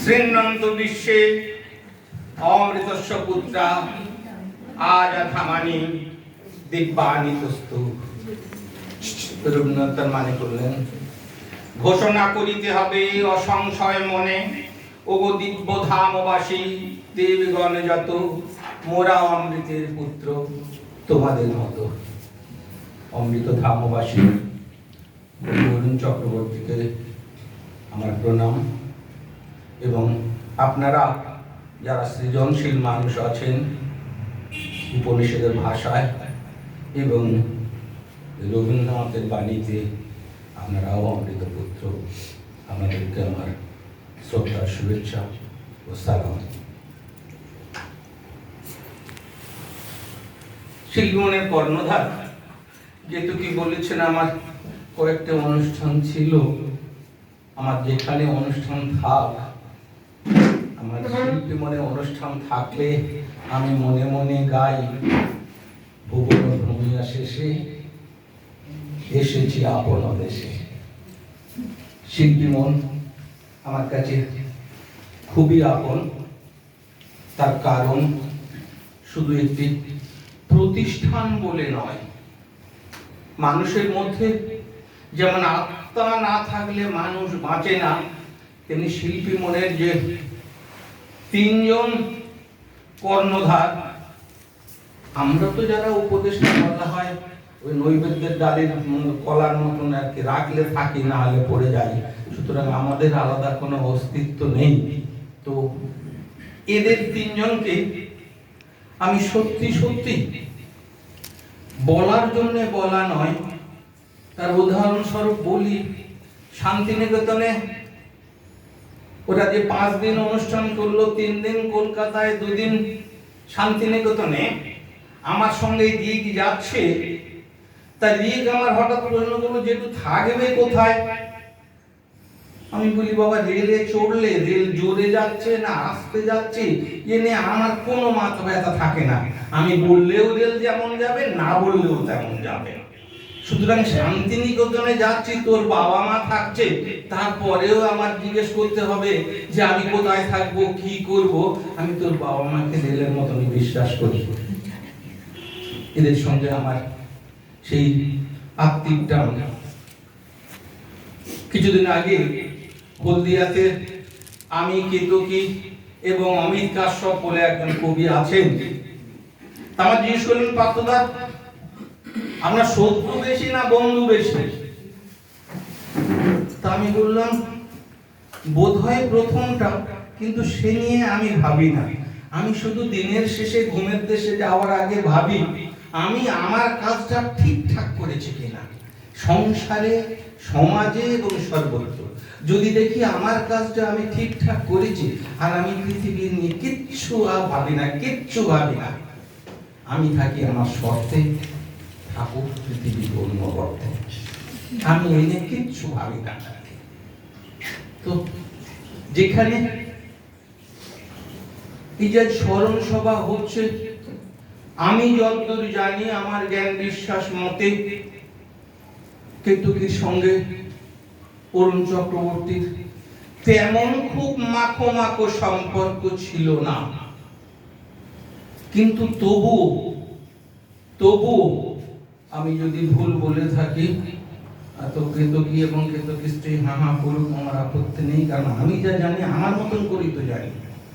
শ্রীনন্ত বিশ্বে অমৃতস্য পুত্রা, আজ থামানি, দিব্যানি তস্তু। রবীন্দ্রনাথ মানে করলেন, ঘোষণা করিতে হবে অসংশয় মনে, ওগো দিব্য ধামবাসী দেবগণ যত, মোরা অমৃতের পুত্র তোমাদের মতো। অমৃত ধামবাসী অরুণ চক্রবর্তীকে আমার প্রণাম। এবং আপনারা যারা সৃজনশীল মানুষ আছেন উপনিষদের ভাষায় এবং রবীন্দ্রনাথের বাণীতে আপনারাও অমৃত পুত্র আপনাদেরকে আমার শ্রদ্ধার শুভেচ্ছা ও সালাম। শিল্পমনের কর্ণধার যেহেতু কি বলেছেন আমার কয়েকটা অনুষ্ঠান ছিল আমার যেখানে অনুষ্ঠান থাক, আমার শিল্পী মনে অনুষ্ঠান থাকলে আমি মনে মনে গাই। ভুবন ভূমিয়া শেষে এসেছি আপন দেশে। শিল্পী মন আমার কাছে খুবই আপন। তার কারণ শুধু একটি প্রতিষ্ঠান বলে নয়, মানুষের মধ্যে যেমন আত্মা না থাকলে মানুষ বাঁচে না। তেমনি শিল্পী মনের যে তিনজন কর্ণধার, আমরা তো যারা উপদেষ্টা বলা হয়, ওই নৈবেদ্যের ডালের কলার মতন আর কি রাখলে থাকি, না হলে পড়ে যাই। সুতরাং আমাদের আলাদা কোনো অস্তিত্ব নেই। তো এদের তিনজনকে আমি সত্যি সত্যি বলার জন্য বলা নয় তার উদাহরণস্বরূপ বলি, শান্তিনিকেতনে ওরা যে পাঁচ দিন অনুষ্ঠান করল, তিন দিন কলকাতায়, দুদিন শান্তিনিকেতনে, আমার সঙ্গে দিক যাচ্ছে তা দিক আমার হঠাৎ প্রশ্ন করল যেটু থাকবে কোথায়? আমি বলি, বাবা, রেলে চড়লে, রেল জোরে যাচ্ছে না, আসতে যাচ্ছে, এ নিয়ে আমার কোনো মাথা ব্যথা থাকে না। আমি বললেও রেল যেমন যাবে, না বললেও তেমন যাবে সুতরাং শান্তিনিকেতনে যাচ্ছি, তোর বাবা মা থাকছে, তারপরেও আমার জিজ্ঞেস করতে হবে যে আমি কোথায় থাকব, কি করব? আমি তোর বাবা মাকে রেলের মতনই বিশ্বাস করি। এদের সঙ্গে আমার সেই আত্মিক টান কিছুদিন আগে হলদিয়াতে আমি কেতকী এবং অমিত কাশ্যপ বলে একজন কবি আছেন। আমার জিজ্ঞেস করলেন পাত্রদার আমরা শত্রু বেশি না বন্ধু বেশি? তা আমি বললাম বোধ হয় প্রথমটা, কিন্তু সে নিয়ে আমি ভাবি না। আমি শুধু দিনের শেষে ঘুমের দেশে যাওয়ার আগে ভাবি, আমি আমার কাজটা ঠিকঠাক করেছি কিনা? সংসারে, সমাজে এবং সর্বত্র। যদি দেখি আমার কাজটা আমি ঠিকঠাক করেছি, আর আমি পৃথিবীর নিয়ে কিচ্ছু আর ভাবি না, কিচ্ছু ভাবি না, আমি থাকি আমার শর্তে। থাকুক পৃথিবীর অন্য অর্থে আমি এনে কিচ্ছু ভাবি না তো যেখানে এই যে স্মরণ সভা হচ্ছে, আমি যতদূর জানি আমার জ্ঞান বিশ্বাস মতে কেতুকির সঙ্গে অরুণ চক্রবর্তীর তেমন খুব মাখো মাখো সম্পর্ক ছিল না। কিন্তু তবুও তবুও আমি যদি ভুল বলে থাকি তো কেতকী এবং কেতকী স্ত্রী, হা হা, করুক, আমার আপত্তি নেই, কারণ আমি যা জানি, আমার মতন করেই তো জানি।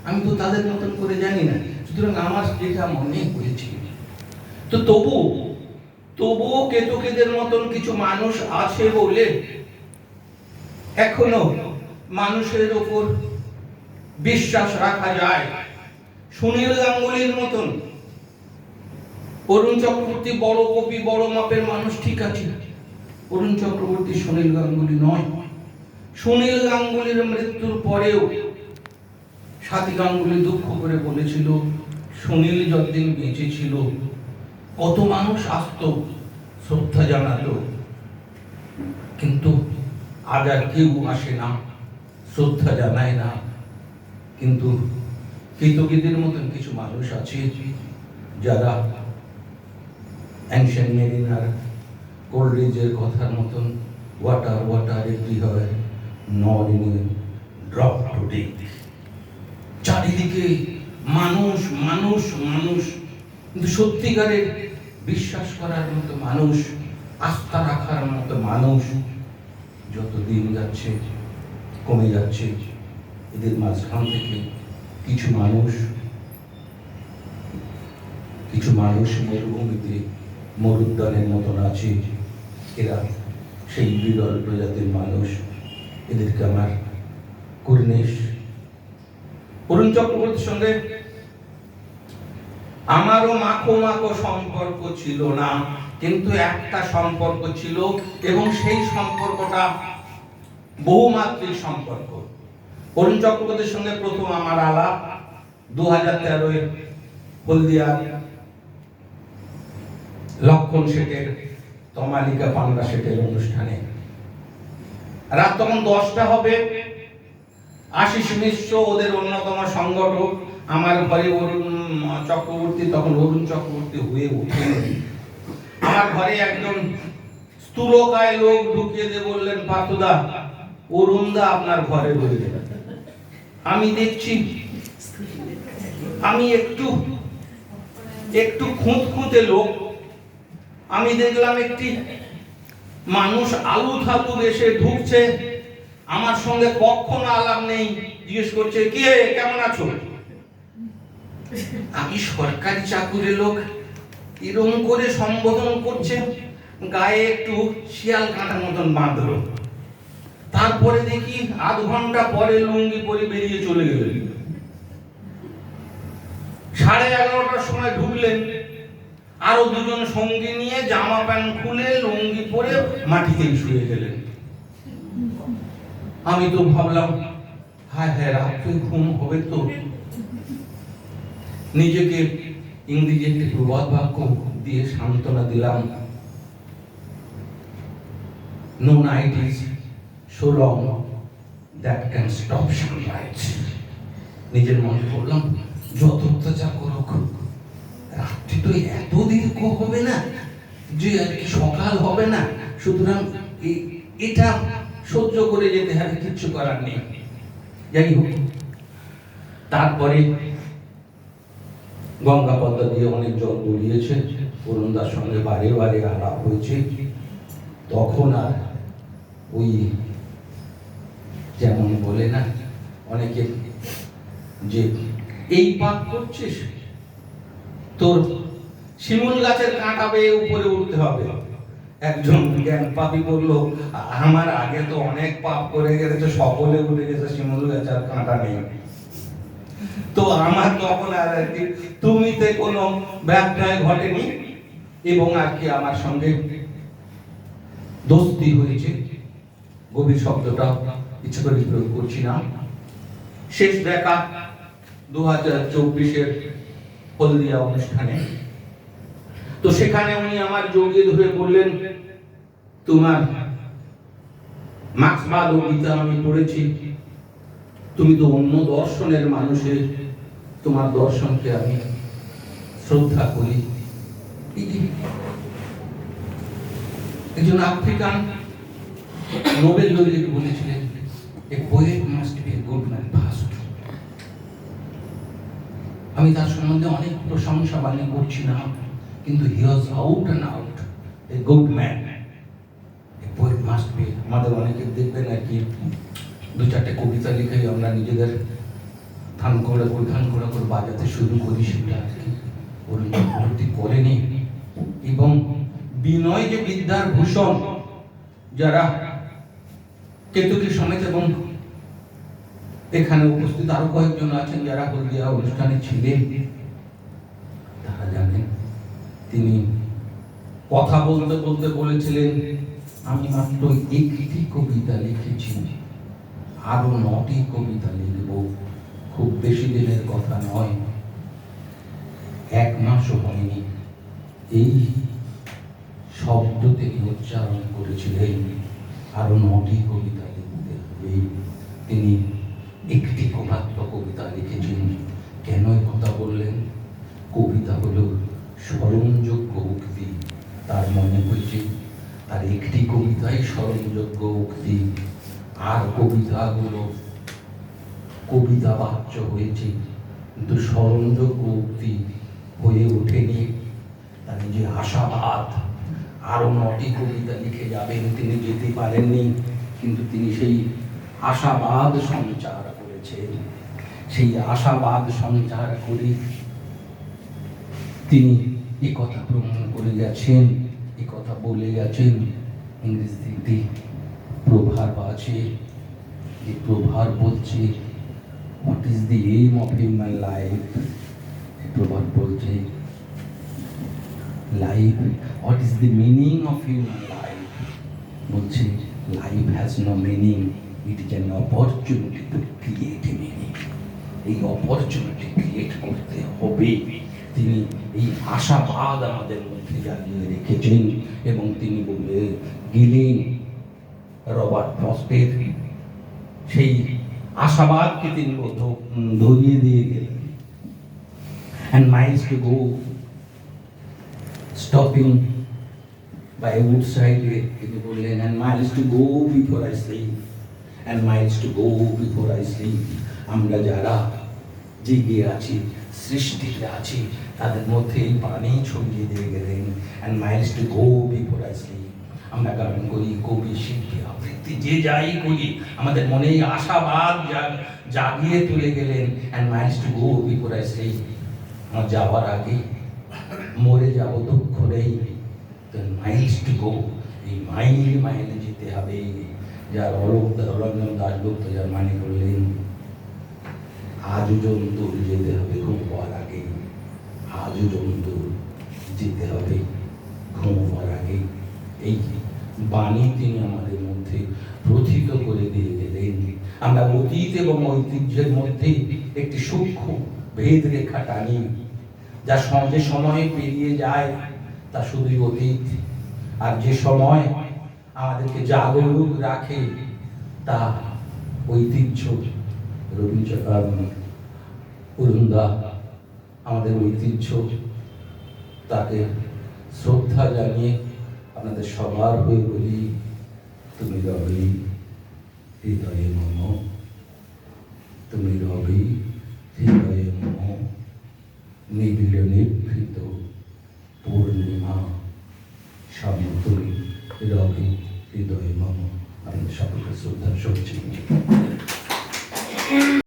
আমি তো তাদের মতন করে জানি না। সুতরাং আমার যেটা মনে হয়েছে। তো তবু, তবুও কেতকীদের মতন কিছু মানুষ আছে বলে এখনও মানুষের ওপর বিশ্বাস রাখা যায়। সুনীল গাঙ্গুলির মতন অরুণ চক্রবর্তী বড় কবি বড় মাপের মানুষ, ঠিক আছে। অরুণ চক্রবর্তী সুনীল গাঙ্গুলি নয়। সুনীল গাঙ্গুলির মৃত্যুর পরেও সাথী গাঙ্গুলি দুঃখ করে বলেছিল, সুনীল যতদিন বেঁচে ছিল, কত মানুষ আসতো, শ্রদ্ধা জানাতো। কিন্তু আজ আর কেউ আসে না, শ্রদ্ধা জানায় না। কিন্তু কৃতজ্ঞদের মতন কিছু মানুষ আছে যারা অ্যাংশন মেরিনার কোল্ড্রিজের কথার মতন ওয়াটার ওয়াটার এভরি হয় ইন রব টুডে চারিদিকে মানুষ মানুষ মানুষ। কিন্তু সত্যিকারের বিশ্বাস করার মতো মানুষ, আস্থা রাখার মতো মানুষ যত দিন যাচ্ছে, কমে যাচ্ছে, এদের মাঝখান থেকে কিছু মানুষ কিছু মানুষ মরুভূমিতে মরুদ্যানের মতন আছে এরা সেই বিরল প্রজাতির মানুষ। এদেরকে আমার কুর্নিশ অরুণ চক্রবর্তীর সঙ্গে আমারও মাখো মাখো সম্পর্ক ছিল না, কিন্তু একটা সম্পর্ক ছিল এবং সেই সম্পর্কটা বহুমাত্রিক সম্পর্ক। অরুণ চক্রবর্তীর সঙ্গে প্রথম আমার আলাপ দু হাজার তেরোয় হলদিয়া লক্ষণ শেঠের তমালিকা পান্ডা শেঠের অনুষ্ঠানে। রাত তখন দশটা হবে। আশিস মিশ্র ওদের অন্যতম সংগঠক। আমার ঘরে অরুণ চক্রবর্তী, তখন অরুণ চক্রবর্তী হয়ে উঠেন আমার ঘরে একজন স্থূলকায় লোক ঢুকিয়ে দিয়ে বললেন পাতুদা অরুণদা আপনার ঘরে রয়েছে আমি দেখছি, আমি একটু একটু খুঁত খুঁতে লোক আমি দেখলাম একটি মানুষ আলু থালু এসে ঢুকছে। আমার সঙ্গে কখনো আলাপ নেই। জিজ্ঞেস করছে, কে? কেমন আছো? আমি সরকারি চাকুরে লোক। এরম করে সম্বোধন করছে। গায়ে একটু শিয়াল কাঁটার মতন বাঁধলো। তারপরে দেখি আধ ঘণ্টা পরে লুঙ্গি পরে বেরিয়ে চলে গেলেন সাড়ে এগারোটার সময় ঢুকলেন। আরও দুজন সঙ্গী নিয়ে জামা প্যান্ট খুলে লুঙ্গি পরে মাটিতেই শুয়ে গেলেন। আমি তো ভাবলাম, হায় হ্যাঁ রাত্রে ঘুম হবে তো। নিজেকে ইংরেজি প্রবাদ বাক্য দিয়ে সান্ত্বনা দিলাম। No night is so long that can stop sunlight নিজের মনে করলাম, যত অত্যাচার করুক রাত্রি তো এত দীর্ঘ হবে না যে আর কি সকাল হবে না। সুতরাং এটা সহ্য করে যেতে হবে করার নেই। যাই হোক তারপরে গঙ্গা পদ্মা দিয়ে অনেক জল গড়িয়েছে অরুণদার সঙ্গে বারে বারে আলাপ হয়েছে। তখন আর ওই যেমন বলে না, অনেকে যে, এই পাপ করছিস? তোর শিমুল গাছের কাঁটা বেয়ে উপরে উঠতে হবে। একজন জ্ঞান পাপি বলল, আমার আগে তো অনেক পাপ করে গেছে, সকলে উঠে গেছে, শিমুল গাছের কাঁটা নেই। তো আমার তখন আর আর কি তুমিতে কোনো ব্যবসায় ঘটেনি? এবং আর কি আমার সঙ্গে দোস্তি হয়েছে? গভীর শব্দটা ইচ্ছে করে প্রয়োগ করছি না। শেষ দেখা দু হাজার চব্বিশের হলদিয়া অনুষ্ঠানে। তো সেখানে উনি আমার জড়িয়ে ধরে বললেন, তোমার মার্ক্সবাদ ও গীতা আমি পড়েছি। তুমি তো অন্য দর্শনের মানুষের। তোমার দর্শনকে আমি শ্রদ্ধা করি। একজন আফ্রিকান নোবেল লরিয়েট বলেছিলেন a poet must be a good man আমি তার সম্বন্ধে অনেক প্রশংসা বাণী করছি না কিন্তু he was out and out a good man poet must be আমাদের অনেকে দেখবেন আর কি, দু চারটে কবিতা লিখেই আমরা নিজেদের থান করে করে থান করে করে বাজাতে শুরু করি সেটা আর কি। উন্নতি করেনি এবং বিনয় যে বিদ্যার ভূষণ, যারা কেতুকি সমেত এবং এখানে উপস্থিত আরও কয়েকজন আছেন যারা হলদিয়া অনুষ্ঠানে ছিলেন। তারা জানেন, তিনি কথা বলতে বলতে বলেছিলেন, আমি মাত্র একটি কবিতা লিখেছি, আরও নটি কবিতা লিখব। খুব বেশি দিনের কথা নয়, এক মাসও হয়নি। এই শব্দ তিনি উচ্চারণ করেছিলেন, আরও নটি কবিতা লিখতে হবে। তিনি একটি মাত্র কবিতা লিখেছেন। কেন কথা বললেন? কবিতা হলো স্মরণযোগ্য উক্তি। তার মনে হয়েছে, তার একটি কবিতাই স্মরণযোগ্য উক্তি। আর কবিতাগুলো কবিতা বাচ্য হয়েছে কিন্তু স্মরণযোগ্য উক্তি হয়ে ওঠেনি। তার যে আশাবাদ, আরও নটি কবিতা লিখে যাবেন। তিনি যেতে পারেননি, কিন্তু তিনি সেই আশাবাদ সঞ্চার করেছেন সেই আশাবাদ সঞ্চার করে তিনি এ কথা প্রমাণ করে গেছেন, এ কথা বলে গেছেন। ইংরেজিতে একটি প্রভাব আছে এই প্রভাব বলছে what is the aim of human life প্রভাব বলছে life what is the meaning of human life বলছে life has no meaning is an opportunity to create a এই অপরচুনিটি ক্রিয়েট করতে হবে। তিনি এই আশাবাদ আমাদের মধ্যে জ্বালিয়ে রেখেছেন এবং তিনি বলে গেলেন, রবার্ট ফস্টের সেই আশাবাদকে তিনি ধরিয়ে দিয়ে গেলেন। And miles to go, stopping by a woodside, তিনি বললেন, and miles to go before I sleep and miles to go before I sleep আমরা যারা জেগে আছি, সৃষ্টিতে আছি, তাদের মধ্যে এই পানি ছড়িয়ে দিয়ে গেলেন। And miles to go before I sleep আমরা গান করি, কবি, শিল্পী, আবৃত্তি, যে যাই করি, আমাদের মনে আশাবাদ জাগ- জাগিয়ে তুলে গেলেন। And miles to go before I sleep আমার যাওয়ার আগে মরে যাব, দুঃখ নেই। মাইলস টু গো এই মাইল মাইলে যেতে হবে। যার অলোক অরণ্য দাসগুপ্ত যার মানে করলেন আজও জন্তুর যেতে হবে ঘুমবার আগে। আজও জন্তুর যেতে হবে ঘুমবার আগে। এই বাণী তিনি আমাদের মধ্যে প্রথিত করে দিয়ে গেলেন। আমরা অতীত এবং ঐতিহ্যের মধ্যে একটি সূক্ষ্ম ভেদ রেখা টানি, যা যে সময়ে পেরিয়ে যায়, তা শুধুই অতীত। আর যে সময় আমাদেরকে জাগরুক রাখে তা ঐতিহ্য। রবীন্দ্র অরুণদা আমাদের ঐতিহ্য। তাকে শ্রদ্ধা জানিয়ে আপনাদের সবার হয়ে বলি, তুমি রবি, হৃদয়ে মম। তুমি রবি, হৃদয়ে মম। নিবিড় নিভৃত পূর্ণিমা সমতুল রবি হৃদয় মম আমি সকলকে শ্রদ্ধা শুনছি